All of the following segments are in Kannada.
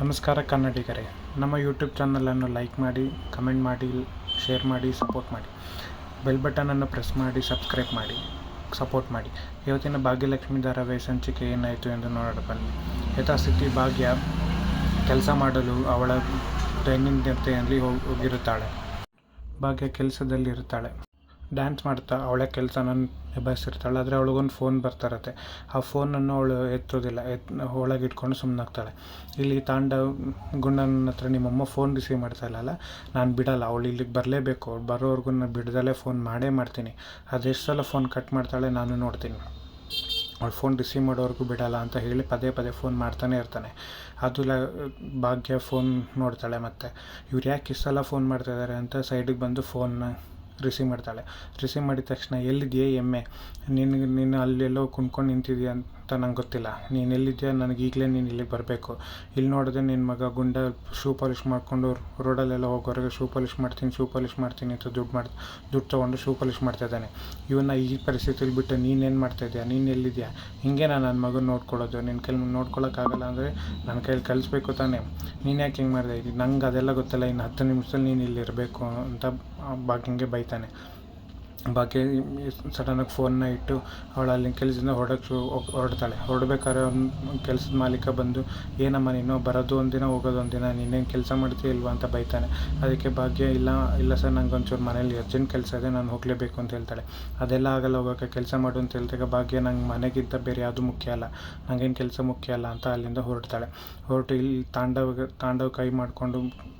ನಮಸ್ಕಾರ ಕನ್ನಡಿಗರೇ. ನಮ್ಮ ಯೂಟ್ಯೂಬ್ ಚಾನಲನ್ನು ಲೈಕ್ ಮಾಡಿ ಕಮೆಂಟ್ ಮಾಡಿ ಶೇರ್ ಮಾಡಿ ಸಪೋರ್ಟ್ ಮಾಡಿ. ಬೆಲ್ ಬಟನನ್ನು ಪ್ರೆಸ್ ಮಾಡಿ ಸಬ್ಸ್ಕ್ರೈಬ್ ಮಾಡಿ ಸಪೋರ್ಟ್ ಮಾಡಿ. ಇವತ್ತಿನ ಭಾಗ್ಯಲಕ್ಷ್ಮಿ ಧಾರಾವಾಹಿ ಸಂಚಿಕೆ ಏನಾಯಿತು ಎಂದು ನೋಡೋಣ ಬನ್ನಿ. ಯಥಾಸ್ಥಿತಿ ಭಾಗ್ಯ ಕೆಲಸ ಮಾಡಲು ಅವಳ ದೈನಂದಿನತೆಯಲ್ಲಿ ಹೋಗಿರುತ್ತಾಳೆ. ಭಾಗ್ಯ ಕೆಲಸದಲ್ಲಿ ಇರ್ತಾಳೆ ಡ್ಯಾನ್ಸ್ ಮಾಡ್ತಾ ಅವಳ ಕೆಲಸನ ನಿಭಾಯಿಸಿರ್ತಾಳೆ, ಆದರೆ ಅವಳಿಗೊಂದು ಫೋನ್ ಬರ್ತಾ ಇರುತ್ತೆ ಆ ಫೋನನ್ನು ಅವಳು ಎತ್ತೋದಿಲ್ಲ, ಎತ್ ಒಳಗಿಟ್ಕೊಂಡು ಸುಮ್ಮನಾಗ್ತಾಳೆ ಇಲ್ಲಿ ತಾಂಡ ಗುಂಡನ ಹತ್ರ ನಿಮ್ಮಮ್ಮ ಫೋನ್ ರಿಸೀವ್ ಮಾಡ್ತಾ ಇಲ್ಲಲ್ಲ, ನಾನು ಬಿಡಲ್ಲ, ಅವಳು ಇಲ್ಲಿಗೆ ಬರಲೇಬೇಕು, ಅವ್ಳು ಬರೋವರೆಗೂ ನಾನು ಬಿಡ್ದಲೇ ಫೋನ್ ಮಾಡೇ ಮಾಡ್ತೀನಿ. ಅದೆಷ್ಟು ಸಲ ಫೋನ್ ಕಟ್ ಮಾಡ್ತಾಳೆ ನಾನು ನೋಡ್ತೀನಿ. ಅವ್ಳು ಫೋನ್ ರಿಸೀವ್ ಮಾಡೋವರೆಗೂ ಬಿಡಲ್ಲ ಅಂತ ಹೇಳಿ ಪದೇ ಪದೇ ಫೋನ್ ಮಾಡ್ತಾನೆ ಇರ್ತಾನೆ. ಅದು ಲ, ಭಾಗ್ಯ ಫೋನ್ ನೋಡ್ತಾಳೆ ಮತ್ತೆ. ಇವ್ರು ಯಾಕೆ ಸಲ ಫೋನ್ ಮಾಡ್ತಾಯಿದ್ದಾರೆ ಅಂತ ಸೈಡಿಗೆ ಬಂದು ಫೋನ್ನ ರಿಸೀವ್ ಮಾಡ್ತಾಳೆ. ರಿಸೀವ್ ಮಾಡಿದ ತಕ್ಷಣ ಎಲ್ಲಿದೆಯೇ ಎಮ್ಮೆ. ನಿನಗೆ ನೀನು ಅಲ್ಲೆಲ್ಲೋ ಕುಣ್ಕೊಂಡು ನಿಂತಿದ್ಯಾ ಅಂತ ನಂಗೆ ಗೊತ್ತಿಲ್ಲ. ನೀನು ಎಲ್ಲಿದ್ಯಾ? ನನಗೆ ಈಗಲೇ ನೀನು ಇಲ್ಲಿಗೆ ಬರಬೇಕು. ಇಲ್ಲಿ ನೋಡಿದ್ರೆ ನಿನ್ನ ಮಗ ಗುಂಡ ಶೂ ಪಾಲಿಷ್ ಮಾಡಿಕೊಂಡು ರೋಡಲ್ಲೆಲ್ಲ ಹೋಗೋರಿಗೆ ಶೂ ಪಾಲಿಷ್ ಮಾಡ್ತೀನಿ, ಶೂ ಪಾಲಿಷ್ ಮಾಡ್ತೀನಿ ಅಂತ ದುಡ್ಡು ಮಾಡಿ ದುಡ್ಡು ತೊಗೊಂಡು ಶೂ ಪಾಲಿಷ್ ಮಾಡ್ತಾಯಿದ್ದಾನೆ ಇವನ್ನ ಈ ಪರಿಸ್ಥಿತಿಲಿ ಬಿಟ್ಟು ನೀನೇನು ಮಾಡ್ತಾಯಿದ್ಯಾ ನೀನು ಎಲ್ಲಿದ್ಯಾ? ಹಿಂಗೆ ನಾನು ನನ್ನ ಮಗನ ನೋಡ್ಕೊಳ್ಳೋದು. ನಿನ್ನ ಕೈಲಿ ನೋಡ್ಕೊಳ್ಳೋಕ್ಕಾಗಲ್ಲ ಅಂದರೆ ನನ್ನ ಕೈಲಿ ಕಲಿಸ್ಬೇಕು ತಾನೇ. ನೀನು ಯಾಕೆ ಹಿಂಗೆ ಮಾಡಿದೆ? ನಂಗೆ ಅದೆಲ್ಲ ಗೊತ್ತಲ್ಲ. ಇನ್ನು ಹತ್ತು ನಿಮಿಷದಲ್ಲಿ ನೀನು ಇಲ್ಲಿ ಇರಬೇಕು ಅಂತ ಬಾಕಿಂಗೆ ಬೈತಾನೆ. ಭಾಗ್ಯ ಸಡನ್ನಾಗಿ ಫೋನ್ನ ಇಟ್ಟು ಅವಳು ಅಲ್ಲಿನ ಕೆಲಸದಿಂದ ಹೊರಡಕ್ಕೆ ಹೊರಡ್ತಾಳೆ. ಹೊರಡ್ಬೇಕಾದ್ರೆ ಅವ್ನ ಕೆಲಸದ ಮಾಲೀಕ ಬಂದು, ಏನಮ್ಮ ನೀನು ಬರೋದು ಒಂದಿನ, ಹೋಗೋದು ಒಂದಿನ, ನೀನೇನು ಕೆಲಸ ಮಾಡ್ತೀಯ ಇಲ್ವಾ? ಅಂತ ಬೈತಾನೆ. ಅದಕ್ಕೆ, ಭಾಗ್ಯ, ಇಲ್ಲ ಇಲ್ಲ ಸರ್ ನಂಗೆ ಒಂಚೂರು ಮನೇಲಿ ಅರ್ಜೆಂಟ್ ಕೆಲಸ ಇದೆ, ನಾನು ಹೋಗಲೇಬೇಕು ಅಂತ ಹೇಳ್ತಾಳೆ. ಅದೆಲ್ಲ ಆಗಲ್ಲ ಹೋಗೋಕೆ ಕೆಲಸ ಮಾಡು ಅಂತ ಹೇಳ್ದಾಗ ಭಾಗ್ಯ, ನಂಗೆ ಮನೆಗಿಂತ ಬೇರೆ ಯಾವುದು ಮುಖ್ಯ ಅಲ್ಲ. ನನಗೇನು ಕೆಲಸ ಮುಖ್ಯ ಅಲ್ಲ? ಅಂತ ಅಲ್ಲಿಂದ ಹೊರಡ್ತಾಳೆ. ಹೊರಟು ಇಲ್ಲಿ ತಾಂಡವ ತಾಂಡವ ಕೈ ಮಾಡಿಕೊಂಡು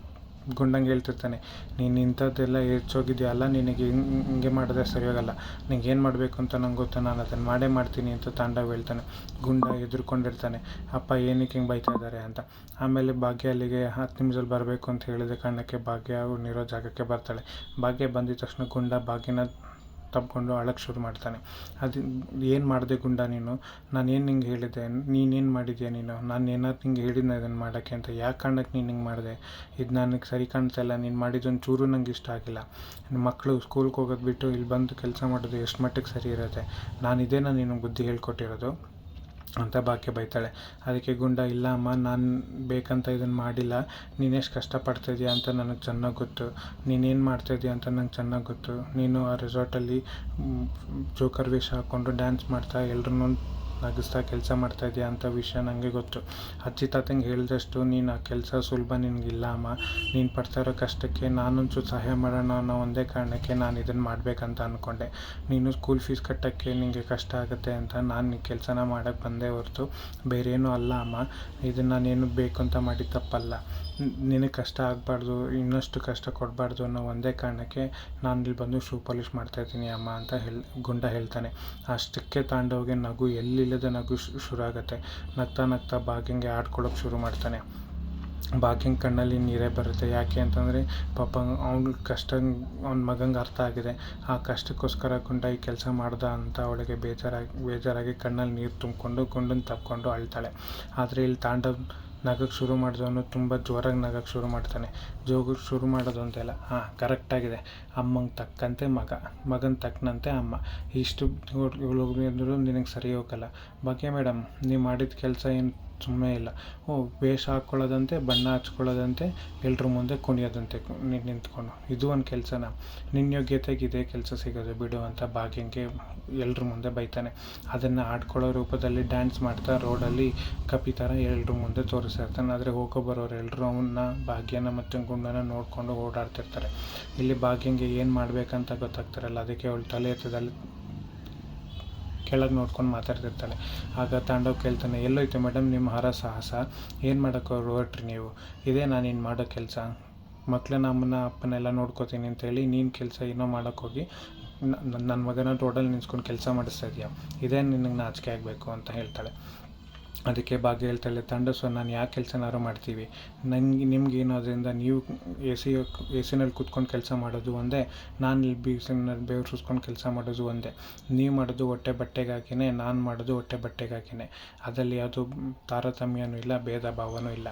ಗುಂಡಂಗೆ ಹೇಳ್ತಿರ್ತಾನೆ, ನೀನು ಇಂಥದ್ದೆಲ್ಲ ಹೆಚ್ಚೋಗಿದೆಯಲ್ಲ ನಿನಗೆ ಹಿಂಗೆ ಹಿಂಗೆ ಮಾಡಿದ್ರೆ ಸರಿಯಾಗಲ್ಲ. ನಿಂಗೆ ಏನು ಮಾಡಬೇಕು ಅಂತ ನಂಗೆ ಗೊತ್ತು. ನಾನು ಅದನ್ನು ಮಾಡೇ ಮಾಡ್ತೀನಿ ಅಂತ ತಾಂಡವ್ ಹೇಳ್ತಾನೆ. ಗುಂಡ ಎದುರ್ಕೊಂಡಿರ್ತಾನೆ. ಅಪ್ಪ, ಏನಕ್ಕೆ ಹಿಂಗೆ ಬೈತಾ ಇದ್ದಾರೆ? ಅಂತ. ಆಮೇಲೆ ಭಾಗ್ಯ ಅಲ್ಲಿಗೆ ಹತ್ತು ನಿಮಿಷದಲ್ಲಿ ಬರಬೇಕು ಅಂತ ಹೇಳಿದ ಕಾರಣಕ್ಕೆ ಭಾಗ್ಯ ನಿರೋ ಜಾಗಕ್ಕೆ ಬರ್ತಾಳೆ. ಭಾಗ್ಯ ಬಂದಿದ ತಕ್ಷಣ ಗುಂಡ ಭಾಗ್ಯನ ತಬ್ಕೊಂಡು ಅಳಕ್ಕೆ ಶುರು ಮಾಡ್ತಾನೆ. ಅದು ಏನು ಮಾಡಿದೆ ಗುಂಡ ನೀನು? ನಾನು ಏನು ನಿಂಗೆ ಹೇಳಿದ್ದೆ ನೀನೇನು ಮಾಡಿದ್ಯಾ ನೀನು? ನಾನು ಏನಾದ್ರು ನಿಂಗೆ ಹೇಳಿದ್ನ ಇದನ್ನು ಮಾಡೋಕ್ಕೆ ಅಂತ ಯಾಕೆ ಕಾರಣಕ್ಕೆ ನೀನು ಹಿಂಗೆ ಮಾಡಿದೆ? ಇದು ನನಗೆ ಸರಿ ಕಾಣ್ತಾ ಇಲ್ಲ. ನೀನು ಮಾಡಿದ್ದೊಂದು ಚೂರು ನಂಗೆ ಇಷ್ಟ ಆಗಿಲ್ಲ. ಮಕ್ಕಳು ಸ್ಕೂಲ್ಗೆ ಹೋಗೋದು ಬಿಟ್ಟು ಇಲ್ಲಿ ಬಂದು ಕೆಲಸ ಮಾಡೋದು ಎಷ್ಟು ಮಟ್ಟಿಗೆ ಸರಿ ಇರುತ್ತೆ? ನಾನು ಇದೇನ ನಿನಗೆ ಬುದ್ಧಿ ಹೇಳ್ಕೊಟ್ಟಿರೋದು? ಅಂತ ಬಾಕಿ ಬೈತಾಳೆ. ಅದಕ್ಕೆ ಗುಂಡ ಇಲ್ಲ ಅಮ್ಮ ನಾನು ಬೇಕಂತ ಇದನ್ನು ಮಾಡಿಲ್ಲ. ನೀನೆಷ್ಟು ಕಷ್ಟಪಡ್ತಿದ್ಯಾ ಅಂತ ನನಗೆ ಚೆನ್ನಾಗಿ ಗೊತ್ತು. ನೀನೇನು ಮಾಡ್ತಾಯಿದ್ಯಾ ಅಂತ ನಂಗೆ ಚೆನ್ನಾಗಿ ಗೊತ್ತು. ನೀನು ಆ ರೆಸಾರ್ಟಲ್ಲಿ ಜೋಕರ್ ವೇಷ ಹಾಕ್ಕೊಂಡು ಡ್ಯಾನ್ಸ್ ಮಾಡ್ತಾ ಎಲ್ರನ್ನೂ ನಗಿಸ್ತಾ ಕೆಲಸ ಮಾಡ್ತಾಯಿದ್ಯಾ ಅಂತ ವಿಷಯ ನನಗೆ ಗೊತ್ತು. ಅಜ್ಜಿ ತಾತಂಗೆ ಹೇಳಿದಷ್ಟು ನೀನು ಆ ಕೆಲಸ ಸುಲಭ ನಿನಗಿಲ್ಲ ಅಮ್ಮ. ನೀನು ಪಡ್ತಾ ಇರೋ ಕಷ್ಟಕ್ಕೆ ನಾನೊಂಚೂರು ಸಹಾಯ ಮಾಡೋಣ ಅನ್ನೋ ಒಂದೇ ಕಾರಣಕ್ಕೆ ನಾನು ಇದನ್ನು ಮಾಡಬೇಕಂತ ಅಂದ್ಕೊಂಡೆ ನೀನು ಸ್ಕೂಲ್ ಫೀಸ್ ಕಟ್ಟೋಕ್ಕೆ ನಿನಗೆ ಕಷ್ಟ ಆಗುತ್ತೆ ಅಂತ ನಾನು ಈ ಕೆಲಸನ ಮಾಡೋಕ್ಕೆ ಬಂದೇ ಹೊರತು. ಬೇರೇನೂ ಅಲ್ಲ ಅಮ್ಮ. ಇದನ್ನು ನಾನೇನು ಬೇಕು ಅಂತ ಮಾಡಿದ ತಪ್ಪಲ್ಲ. ನಿನಗೆ ಕಷ್ಟ ಆಗಬಾರ್ದು, ಇನ್ನಷ್ಟು ಕಷ್ಟ ಕೊಡಬಾರ್ದು ಅನ್ನೋ ಒಂದೇ ಕಾರಣಕ್ಕೆ ನಾನು ಇಲ್ಲಿ ಬಂದು ಶೂ ಪಾಲಿಷ್ ಮಾಡ್ತಾಯಿದ್ದೀನಿ ಅಮ್ಮ ಅಂತ ಹೇಳಿ, ಗುಂಡ ಹೇಳ್ತಾನೆ. ಅಷ್ಟಕ್ಕೆ ತಾಂಡವ್ಗೆ ನಗು ಎಲ್ಲಿಲ್ಲದ ನಗು ಶುರು ಆಗುತ್ತೆ ನಗ್ತಾ ನಗ್ತಾ ಬಾಗಿಂಗೆ ಆಡ್ಕೊಳ್ಳೋಕೆ ಶುರು ಮಾಡ್ತಾನೆ. ಭಾಗ್ಯಂಗೆ ಕಣ್ಣಲ್ಲಿ ನೀರೇ ಬರುತ್ತೆ. ಯಾಕೆ ಅಂತಂದರೆ ಪಾಪ ಅವ್ನ ಕಷ್ಟ ಅವ್ನ ಮಗಂಗೆ ಅರ್ಥ ಆಗಿದೆ. ಆ ಕಷ್ಟಕ್ಕೋಸ್ಕರ ಗುಂಡ ಈ ಕೆಲಸ ಮಾಡ್ದ ಅಂತ ಅವಳಿಗೆ ಬೇಜಾರಾಗಿ ಬೇಜಾರಾಗಿ ಕಣ್ಣಲ್ಲಿ ನೀರು ತುಂಬಿಕೊಂಡು ಗುಂಡನ್ನು ತಪ್ಪಿಕೊಂಡು ಅಳ್ತಾಳೆ. ಆದರೆ ಇಲ್ಲಿ ತಾಂಡವ್ ನಗಕ್ಕೆ ಶುರು ಮಾಡಿದವನು ತುಂಬ ಜೋರಾಗಿ ನಗಕ್ಕೆ ಶುರು ಮಾಡ್ತಾನೆ. ಜೋಗಕ್ಕೆ ಶುರು ಮಾಡೋದು ಅಂತೆಲ್ಲ ಹಾಂ ಕರೆಕ್ಟಾಗಿದೆ ಅಮ್ಮಂಗೆ ತಕ್ಕಂತೆ ಮಗ. ಮಗನ ತಕ್ಕನಂತೆ ಅಮ್ಮ. ಇಷ್ಟು ಅಂದರೂ ನಿನಗೆ ಸರಿ ಹೋಗಲ್ಲ. ಭಾಗ್ಯ ಮೇಡಮ್, ನೀವು ಮಾಡಿದ ಕೆಲಸ ಏನು ಸುಮ್ಮನೆ ಇಲ್ಲ. ಓ ವೇಷ ಹಾಕ್ಕೊಳ್ಳೋದಂತೆ ಬಣ್ಣ ಹಚ್ಕೊಳ್ಳೋದಂತೆ ಎಲ್ಲರ ಮುಂದೆ ಕುಣಿಯೋದಂತೆ ನಿಂತ್ಕೊಂಡು. ಇದು ಒಂದು ಕೆಲಸನ. ನಿನ್ನ ಯೋಗ್ಯತೆಗೆ ಇದೇ ಕೆಲಸ ಸಿಗೋದು. ಬಿಡು ಅಂತ ಭಾಗ್ಯಂಗೆ ಎಲ್ಲರ ಮುಂದೆ ಬೈತಾನೆ. ಅದನ್ನು ಆಡ್ಕೊಳ್ಳೋ ರೂಪದಲ್ಲಿ ಡ್ಯಾನ್ಸ್ ಮಾಡ್ತಾ ರೋಡಲ್ಲಿ ಕಪಿ ಥರ ಎಲ್ಲರ ಮುಂದೆ ತೋರಿಸಿರ್ತಾನೆ ಆದರೆ ಹೋಗೋ ಬರೋರು ಎಲ್ಲರೂ ಅವನ್ನ ಭಾಗ್ಯನ ಮತ್ತು ಗುಂಡನ ನೋಡಿಕೊಂಡು ಓಡಾಡ್ತಿರ್ತಾರೆ. ಇಲ್ಲಿ ಭಾಗ್ಯಂಗೆ ಏನು ಮಾಡಬೇಕಂತ ಗೊತ್ತಾಗ್ತಿರಲ್ಲ. ಅದಕ್ಕೆ ಅವಳು ತಲೆ ಎತ್ತದಲ್ಲಿ ಕೆಳಗೆ ನೋಡ್ಕೊಂಡು ಮಾತಾಡ್ತಿರ್ತಾಳೆ. ಆಗ ತಾಂಡವ್ ಕೇಳ್ತಾನೆ, ಎಲ್ಲೋಯ್ತು ಮೇಡಮ್ ನಿಮ್ಮ ಹರ ಸಾಹಸ? ಏನು ಮಾಡೋಕ್ಕೆ ಹೊರಟ್ರಿ ನೀವು? ಇದೇ ನಾನು ಇನ್ನು ಮಾಡೋ ಕೆಲಸ. ಮಕ್ಕಳನ್ನ ಅಮ್ಮನ ಅಪ್ಪನೆಲ್ಲ ನೋಡ್ಕೋತೀನಿ ಅಂತೇಳಿ ನೀನು ಕೆಲಸ ಏನೋ ಮಾಡೋಕ್ಕೋಗಿ ನನ್ನ ಮಗನ ರೋಡಲ್ಲಿ ನಿಂತ್ಕೊಂಡು ಕೆಲಸ ಮಾಡಿಸ್ತಾ ಇದೆಯಾ. ಇದೇ ನಿನಗೆ ನಾಚಿಕೆ ಆಗಬೇಕು ಅಂತ ಹೇಳ್ತಾಳೆ. ಅದಕ್ಕೆ ಭಾಗ್ಯ ಹೇಳ್ತಾಳೆ, ತಂಡ ಸೊ ನಾನು ಯಾಕೆ ಕೆಲಸನಾರು ಮಾಡ್ತೀವಿ? ನನಗೆ ನಿಮ್ಗೇನು ಅದರಿಂದ ನೀವು ಎ ಸಿ ಎ ಸಿನಲ್ಲಿ ಕೂತ್ಕೊಂಡು ಕೆಲಸ ಮಾಡೋದು ಒಂದೇ, ನಾನು ಇಲ್ಲಿ ಬೀಸಿನಲ್ಲಿ ಬೆವ್ರು ಸುಸ್ಕೊಂಡು ಕೆಲಸ ಮಾಡೋದು ಒಂದೇ. ನೀವು ಮಾಡೋದು ಹೊಟ್ಟೆ ಬಟ್ಟೆಗಾಕಿನೇ, ನಾನು ಮಾಡೋದು ಹೊಟ್ಟೆ ಬಟ್ಟೆಗಾಕಿನೇ. ಅದರಲ್ಲಿ ಯಾವುದು ತಾರತಮ್ಯನೂ ಇಲ್ಲ, ಭೇದ ಭಾವನೂ ಇಲ್ಲ.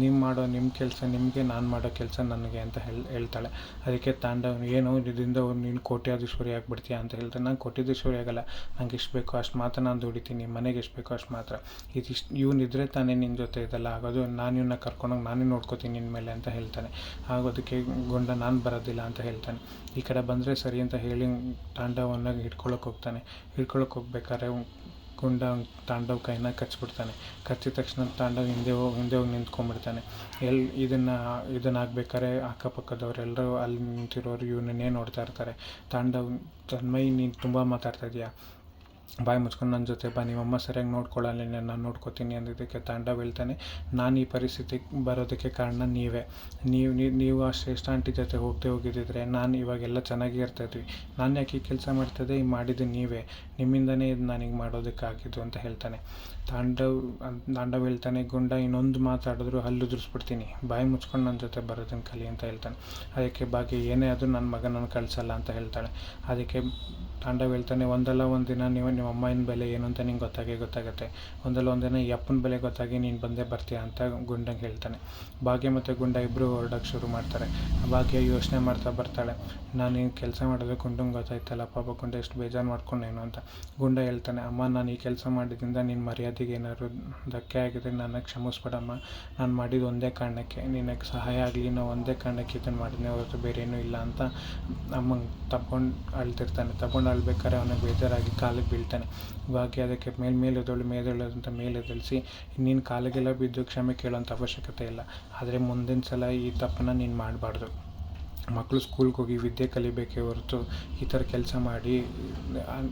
ನೀವು ಮಾಡೋ ನಿಮ್ಮ ಕೆಲಸ ನಿಮಗೆ, ನಾನು ಮಾಡೋ ಕೆಲಸ ನನಗೆ ಅಂತ ಹೇಳಿ, ಹೇಳ್ತಾಳೆ. ಅದಕ್ಕೆ ತಾಂಡ ಏನು ಇದರಿಂದ ನೀನು ಕೋಟ್ಯಾಧೀಶ್ವರಿ ಆಗಿಬಿಡ್ತೀಯ ಅಂತ ಹೇಳ್ತಾರೆ ನಾನು ಕೋಟ್ಯಾಧೀಶ್ವರಿ ಆಗಲ್ಲ. ನಂಗೆ ಎಷ್ಟು ಬೇಕೋ ಅಷ್ಟು ಮಾತ್ರ ನಾನು ದುಡಿತೀನಿ. ಮನೆಗೆ ಎಷ್ಟು ಬೇಕೋ ಅಷ್ಟು ಮಾತ್ರ. ಇದಿಷ್ಟು ಇಷ್ಟು ಇವನಿದ್ರೆ ತಾನೇ ನಿನ್ನ ಜೊತೆ ಇದೆಲ್ಲ ಆಗೋದು. ನಾನು ಇವನ್ನ ಕರ್ಕೊಂಡೋಗಿ ನಾನೇ ನೋಡ್ಕೋತೀನಿ ನಿನ್ನ ಮೇಲೆ ಅಂತ ಹೇಳ್ತಾನೆ. ಆಗೋದಕ್ಕೆ ಗುಂಡ ನಾನು ಬರೋದಿಲ್ಲ ಅಂತ ಹೇಳ್ತಾನೆ. ಈ ಕಡೆ ಬಂದರೆ ಸರಿ ಅಂತ ಹೇಳಿ ತಾಂಡವನ್ನ ಹಿಡ್ಕೊಳಕ್ಕೆ ಹೋಗ್ತಾನೆ. ಹಿಡ್ಕೊಳಕ್ಕೆ ಹೋಗ್ಬೇಕಾದ್ರೆ ಗುಂಡ ತಾಂಡವ್ ಕೈನ ಕಚ್ಬಿಡ್ತಾನೆ. ಕಚ್ಚಿದ ತಕ್ಷಣ ತಾಂಡವ್ ಹಿಂದೆ ಹೋಗಿ ಹಿಂದೆ ಹೋಗಿ ನಿಂತ್ಕೊಂಡ್ಬಿಡ್ತಾನೆ. ಎಲ್ಲಿ ಇದನ್ನು ಇದನ್ನು ಆಗ್ಬೇಕಾದ್ರೆ ಅಕ್ಕಪಕ್ಕದವರೆಲ್ಲರೂ ಅಲ್ಲಿ ನಿಂತಿರೋರು ಇವನನ್ನೇ ನೋಡ್ತಾ ಇರ್ತಾರೆ. ತಾಂಡವ್ ತನ್ಮೈ ನೀನು ತುಂಬ ಮಾತಾಡ್ತಾ ಇದೀಯ? ಬಾಯಿ ಮುಚ್ಕೊಂಡು ನನ್ನ ಜೊತೆ ಬಾ ನಿಮ್ಮಮ್ಮ ಸರಿಯಾಗಿ ನೋಡ್ಕೊಳ್ಳಲ್ಲ ನಾನು ನೋಡ್ಕೋತೀನಿ ಅಂದಿದ್ದಕ್ಕೆ ತಾಂಡ ಬೀಳ್ತಾನೆ. ನಾನು ಈ ಪರಿಸ್ಥಿತಿಗೆ ಬರೋದಕ್ಕೆ ಕಾರಣ ನೀವೇ. ನೀವು ನೀವು ಆ ಶ್ರೇಷ್ಠ ಆಂಟಿ ಜೊತೆ ಹೋಗದೆ ಹೋಗಿದ್ದಿದ್ರೆ ನಾನು ಇವಾಗೆಲ್ಲ ಚೆನ್ನಾಗೇ ಇರ್ತಾಯಿದ್ವಿ ನಾನು ಯಾಕೆ ಈ ಕೆಲಸ ಮಾಡ್ತಿದ್ದೆ ಈ ಮಾಡಿದ್ದು ನೀವೇ. ನಿಮ್ಮಿಂದನೇ ಇದು ನನಗೆ ಮಾಡೋದಕ್ಕಾಗಿದ್ದು ಅಂತ ಹೇಳ್ತಾನೆ. ತಾಂಡವ್ ತಾಂಡವ್ ಹೇಳ್ತಾನೆ ಗುಂಡ ಇನ್ನೊಂದು ಮಾತಾಡಿದ್ರು ಹಲ್ಲು ಉದುರಿಸ್ಬಿಡ್ತೀನಿ ಬಾಯಿ ಮುಚ್ಕೊಂಡು ನನ್ನ ಜೊತೆ ಬರೋದನ್ನು ಕಲಿ ಅಂತ ಹೇಳ್ತಾನೆ. ಅದಕ್ಕೆ ಬಾಕಿ ಏನೇ ಆದರೂ ನನ್ನ ಮಗನನ್ನು ಕಳಿಸಲ್ಲ ಅಂತ ಹೇಳ್ತಾಳೆ. ಅದಕ್ಕೆ ತಾಂಡವ್ ಹೇಳ್ತಾನೆ ಒಂದಲ್ಲ ಒಂದು ದಿನ ನೀವು ನಿಮ್ಮ ಅಮ್ಮನ ಬೆಲೆ ಏನು ಅಂತ ನಿಂಗೆ ಗೊತ್ತಾಗಿ, ಗೊತ್ತಾಗುತ್ತೆ. ಒಂದಲ್ಲ ಒಂದಿನ ದಿನ ಈ ಅಪ್ಪನ ಬೆಲೆ ಗೊತ್ತಾಗಿ ನೀನು ಬಂದೇ ಬರ್ತೀಯ ಅಂತ ಗುಂಡಂಗೆ ಹೇಳ್ತಾನೆ. ಭಾಗ್ಯ ಮತ್ತು ಗುಂಡ ಇಬ್ಬರು ಹೊರಡೋಕ್ಕೆ ಶುರು ಮಾಡ್ತಾರೆ. ಭಾಗ್ಯ ಯೋಚನೆ ಮಾಡ್ತಾ ಬರ್ತಾಳೆ. ನಾನು ಈ ಕೆಲಸ ಮಾಡಿದ್ರೆ ಗುಂಡಂಗೆ ಗೊತ್ತಾಯ್ತಲ್ಲ, ಪಾಪ ಗುಂಡ ಎಷ್ಟು ಬೇಜಾರು ಮಾಡ್ಕೊಂಡೇನು ಅಂತ. ಗುಂಡ ಹೇಳ್ತಾನೆ, ಅಮ್ಮ, ನಾನು ಈ ಕೆಲಸ ಮಾಡಿದ್ರಿಂದ ನಿನ್ನ ಮರ್ಯಾದೆಗೆ ಏನಾದ್ರು ಧಕ್ಕೆ ಆಗಿದ್ರೆ ನನ್ನ ಕ್ಷಮಿಸ್ಬಿಡಮ್ಮ. ನಾನು ಮಾಡಿದ್ದು ಒಂದೇ ಕಾರಣಕ್ಕೆ. ನಿನಗೆ ಸಹಾಯ ಆಗಲಿ, ನಾವು ಒಂದೇ ಕಾರಣಕ್ಕೆ ಇದನ್ನು ಮಾಡಿದ್ನೇ ಹೊರತು ಬೇರೆ ಏನೂ ಇಲ್ಲ ಅಂತ ಅಮ್ಮಂಗೆ ತಗೊಂಡು ಅಳ್ತಿರ್ತಾನೆ. ತಗೊಂಡು ಅಳ್ಬೇಕಾದ್ರೆ ಅವನಿಗೆ ಬೇಜಾರಾಗಿ ಕಾಲಿಗೆ ಬೀಳ್ತಾನೆ. ಇವಾಗಿ ಅದಕ್ಕೆ ಮೇಲೆ ಅಂತ ಮೇಲೆ ಎದ್ದೇಳಿಸಿ ನೀನು ಕಾಲಿಗೆಲ್ಲ ಬಿದ್ದು ಕ್ಷಮೆ ಕೇಳೋಂಥ ಅವಶ್ಯಕತೆ ಇಲ್ಲ. ಆದರೆ ಮುಂದಿನ ಸಲ ಈ ತಪ್ಪನ್ನ ನೀನು ಮಾಡಬಾರ್ದು. ಮಕ್ಕಳು ಸ್ಕೂಲ್ಗೆ ಹೋಗಿ ವಿದ್ಯೆ ಕಲಿಬೇಕೇ ಹೊರತು ಈ ಥರ ಕೆಲಸ ಮಾಡಿ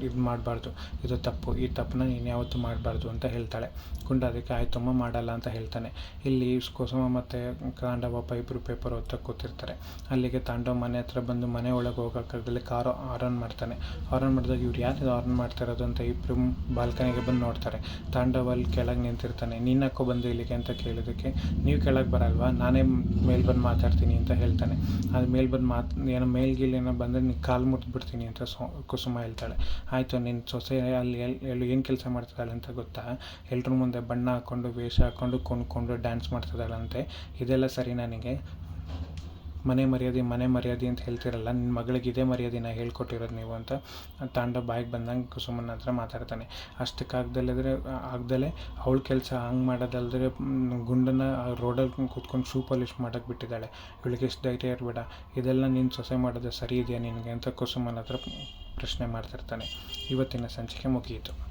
ಇದು ಮಾಡಬಾರ್ದು. ಇದು ತಪ್ಪು, ಈ ತಪ್ಪನ್ನ ನೀನು ಯಾವತ್ತೂ ಮಾಡಬಾರ್ದು ಅಂತ ಹೇಳ್ತಾಳೆ. ಕುಂಡ ಅದಕ್ಕೆ ಆಯ್ತಮ್ಮ ಮಾಡಲ್ಲ ಅಂತ ಹೇಳ್ತಾನೆ. ಇಲ್ಲಿ ಕುಸುಮ ಮತ್ತು ಕಾಂಡವ ಇಬ್ಬರು ಪೇಪರ್ ಓದ್ತಾ ಕೂತಿರ್ತಾರೆ. ಅಲ್ಲಿಗೆ ತಾಂಡವ ಮನೆ ಹತ್ರ ಬಂದು ಮನೆ ಒಳಗೆ ಹೋಗೋಕ್ಕಾಗಲಿ ಕಾರು ಆರನ್ ಮಾಡ್ತಾನೆ. ಆರನ್ ಮಾಡಿದಾಗ ಇವ್ರು ಯಾರು ಆರನ್ ಮಾಡ್ತಾ ಇರೋದು ಅಂತ ಇಬ್ಬರು ಬಾಲ್ಕನಿಗೆ ಬಂದು ನೋಡ್ತಾರೆ. ತಾಂಡವ ಅಲ್ಲಿ ಕೆಳಗೆ ನಿಂತಿರ್ತಾನೆ. ನೀನು ಯಾಕೋ ಬಂದು ಇಲ್ಲಿಗೆ? ಅಂತ ಕೇಳಿದಕ್ಕೆ ನೀವು ಕೆಳಗೆ ಬರಲ್ವಾ? ನಾನೇ ಮೇಲೆ ಬಂದು ಮಾತಾಡ್ತೀನಿ ಅಂತ ಹೇಳ್ತಾನೆ. ಅದು ಮೇಲೆ ಬಂದು ಮಾತು, ಏನೋ ಮೇಲ್ಗಿಲ್ ಏನೋ ಬಂದರೆ ನೀನು ಕಾಲು ಮುರಿದ್ಬಿಡ್ತೀನಿ ಅಂತ ಸೊ, ಕುಸುಮ ಹೇಳ್ತಾಳೆ. ಆಯಿತು ನಿನ್ನ ಸೊಸೆ ಅಲ್ಲಿ ಎಲ್ಲಿ ಎಲ್ಲಿ ಏನು ಕೆಲಸ ಮಾಡ್ತಿದ್ದಾಳೆ ಅಂತ ಗೊತ್ತಾ? ಎಲ್ಲರ ಮುಂದೆ ಬಣ್ಣ ಹಾಕ್ಕೊಂಡು ವೇಷ ಹಾಕ್ಕೊಂಡು ಕುಣ್ಕೊಂಡು ಡ್ಯಾನ್ಸ್ ಮಾಡ್ತಿದ್ದಾಳಂತೆ. ಇದೆಲ್ಲ ಸರಿ ನನಗೆ ಮನೆ ಮರ್ಯಾದೆ ಮನೆ ಮರ್ಯಾದೆ ಅಂತ ಹೇಳ್ತಿರಲ್ಲ ನಿನ್ನ ಮಗಳಿಗೆ ಇದೇ ಮರ್ಯಾದೆನ ಹೇಳ್ಕೊಟ್ಟಿರೋದು ನೀವು ಅಂತ ತಾಂಡ ಬಾಯಿಗೆ ಬಂದಂಗೆ ಕುಸುಮನ ಹತ್ರ ಮಾತಾಡ್ತಾನೆ. ಅಷ್ಟಕ್ಕೆ ಆಗ್ದಲ್ಲದ್ರೆ, ಆಗ್ದಲೇ ಅವಳ ಕೆಲಸ ಹಂಗೆ ಮಾಡೋದಲ್ದ್ರೆ ಗುಂಡನ್ನ ರೋಡಲ್ಲಿ ಕೂತ್ಕೊಂಡು ಶೂ ಪಾಲಿಶ್ ಮಾಡೋಕ್ಕೆ ಬಿಟ್ಟಿದ್ದಾಳೆ. ಇವಳಿಗೆ ಎಷ್ಟು ಧೈರ್ಯ ಇರಬೇಡ, ಇದೆಲ್ಲ ನೀನು ಸೊಸೆ ಮಾಡೋದು ಸರಿ ಇದೆಯಾ ನಿನಗೆ? ಅಂತ ಕುಸುಮನ ಹತ್ರ ಪ್ರಶ್ನೆ ಮಾಡ್ತಿರ್ತಾನೆ. ಇವತ್ತಿನ ಸಂಚಿಕೆ ಮುಗಿಯಿತು.